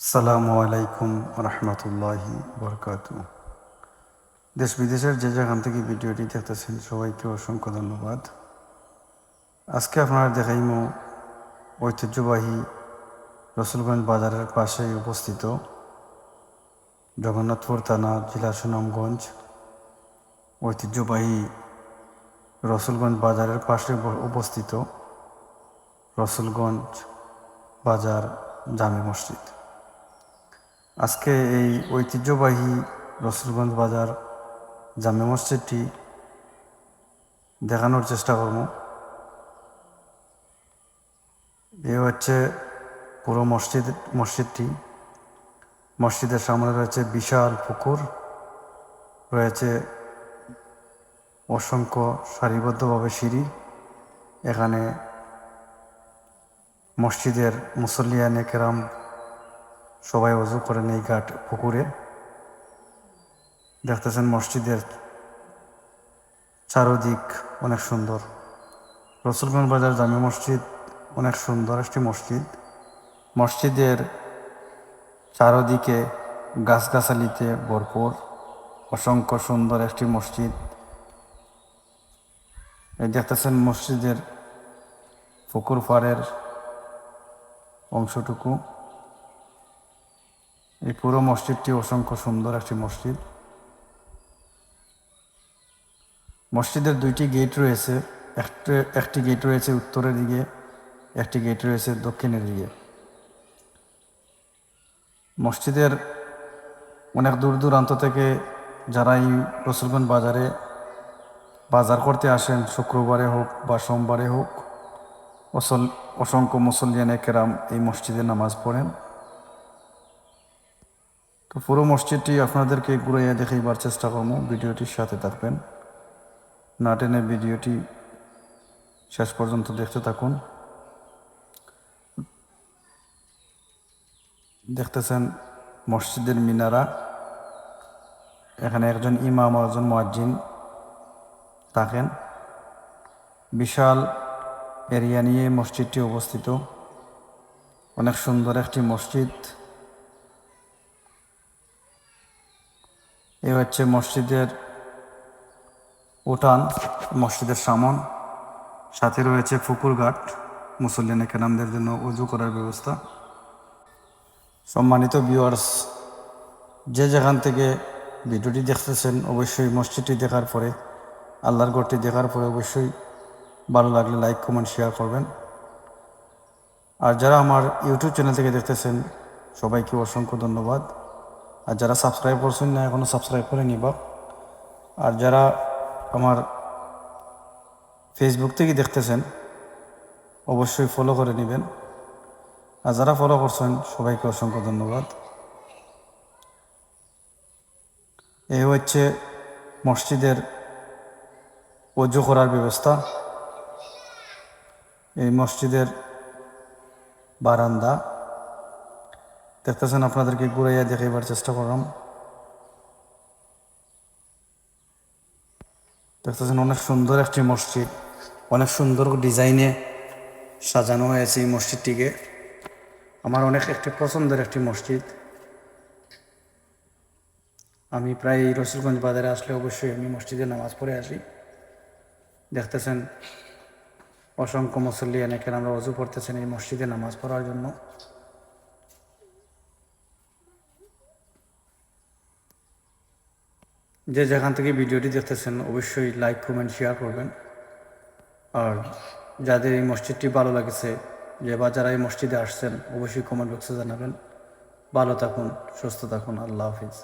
সালামু আলাইকুম রহমতুল্লাহি বরকাত। দেশ বিদেশের যে যেখান থেকে ভিডিওটি দেখতেছেন সবাইকে অসংখ্য ধন্যবাদ। আজকে আপনারা দেখাইম ঐতিহ্যবাহী রসুলগঞ্জ বাজারের পাশে অবস্থিত জগন্নাথপুর থানা, জেলা সুনামগঞ্জ। ঐতিহ্যবাহী রসুলগঞ্জ বাজারের পাশে অবস্থিত রসুলগঞ্জ বাজার জামে মসজিদ। আজকে এই ঐতিহ্যবাহী রসুলগঞ্জ বাজার জামে মসজিদটি দেখানোর চেষ্টা করব। এ হচ্ছে পুরো মসজিদ, মসজিদটি। মসজিদের সামনে রয়েছে বিশাল পুকুর, রয়েছে অসংখ্য সারিবদ্ধভাবে সিঁড়ি, এখানে মসজিদের মুসল্লিয়ানে কেরাম সবাই অজু করেন এই ঘাট পুকুরে। দেখতেছেন মসজিদের চারদিক অনেক সুন্দর। রসুলগঞ্জ বাজার জামে মসজিদ অনেক সুন্দর একটি মসজিদ। মসজিদের চারদিকে গাছগাছালিতে ভরপুর, অসংখ্য সুন্দর একটি মসজিদ। এই দেখতেছেন মসজিদের পুকুর পাড়ের অংশটুকু। এই পুরো মসজিদটি অসংখ্য সুন্দর একটি মসজিদ। মসজিদের দুইটি গেট রয়েছে, একটি একটি গেট রয়েছে উত্তরের দিকে, একটি গেট রয়েছে দক্ষিণের দিকে। মসজিদের অনেক দূর দূরান্ত থেকে যারা এই রসুলগঞ্জ বাজারে বাজার করতে আসেন, শুক্রবারে হোক বা সোমবারে হোক, অসল, অসংখ্য মুসল্লিয়ানে কেরাম এই মসজিদে নামাজ পড়েন। তো পুরো মসজিদটি আপনাদেরকে ঘুরাইয়া দেখাইবার চেষ্টা করব। ভিডিওটির সাথে থাকবেন। না টেনে ভিডিওটি শেষ পর্যন্ত দেখতে থাকুন। দেখতেছেন মসজিদের মিনারা। এখানে একজন ইমাম একজন মুয়াজ্জিন থাকেন। বিশাল এরিয়া নিয়ে মসজিদটি অবস্থিত। অনেক সুন্দর একটি মসজিদ। এ হচ্ছে মসজিদের উঠান, মসজিদের সামন। সাথে রয়েছে পুকুর ঘাট মুসল্লিন কেরামদের জন্য উজু করার ব্যবস্থা। সম্মানিত ভিউয়ার্স যে যেখান থেকে ভিডিওটি দেখতেছেন, অবশ্যই মসজিদটি দেখার পরে, আল্লাহর ঘরটি দেখার পরে অবশ্যই ভালো লাগলে লাইক কমেন্ট শেয়ার করবেন। আর যারা আমার ইউটিউব চ্যানেল থেকে দেখতেছেন, সবাইকে অসংখ্য ধন্যবাদ। আর যারা সাবস্ক্রাইব করছেন না এখনও সাবস্ক্রাইব করে নিবা। আর যারা আমার ফেসবুক থেকে দেখতেছেন, অবশ্যই ফলো করে নেবেন। আর যারা ফলো করছেন, সবাইকে অসংখ্য ধন্যবাদ। এই হচ্ছে মসজিদের অজু করার ব্যবস্থা। এই মসজিদের বারান্দা। দেখতেছেন, আপনাদেরকে ঘুরাইয়া দেখাইবার চেষ্টা করলাম। দেখতেছেন, অনেক সুন্দর একটি মসজিদ। অনেক সুন্দর ডিজাইনে সাজানো হয়েছে এই মসজিদটিকে। আমার অনেক একটি পছন্দের একটি মসজিদ। আমি প্রায় রসুলগঞ্জ বাজারে আসলে অবশ্যই আমি মসজিদে নামাজ পড়ে আসি। দেখতেছেন, অসংখ্য মুসল্লি এনেকেন আমরা অজু পড়তেছেন এই মসজিদে নামাজ পড়ার জন্য। যে যেখান থেকে ভিডিওটি দেখতেছেন, অবশ্যই লাইক কমেন্ট শেয়ার করবেন। আর যাদের এই মসজিদটি ভালো লাগেছে, যে বা যারা এই মসজিদে আসছেন, অবশ্যই কমেন্ট বক্সে জানাবেন। ভালো থাকুন, সুস্থ থাকুন, আল্লাহ হাফিজ।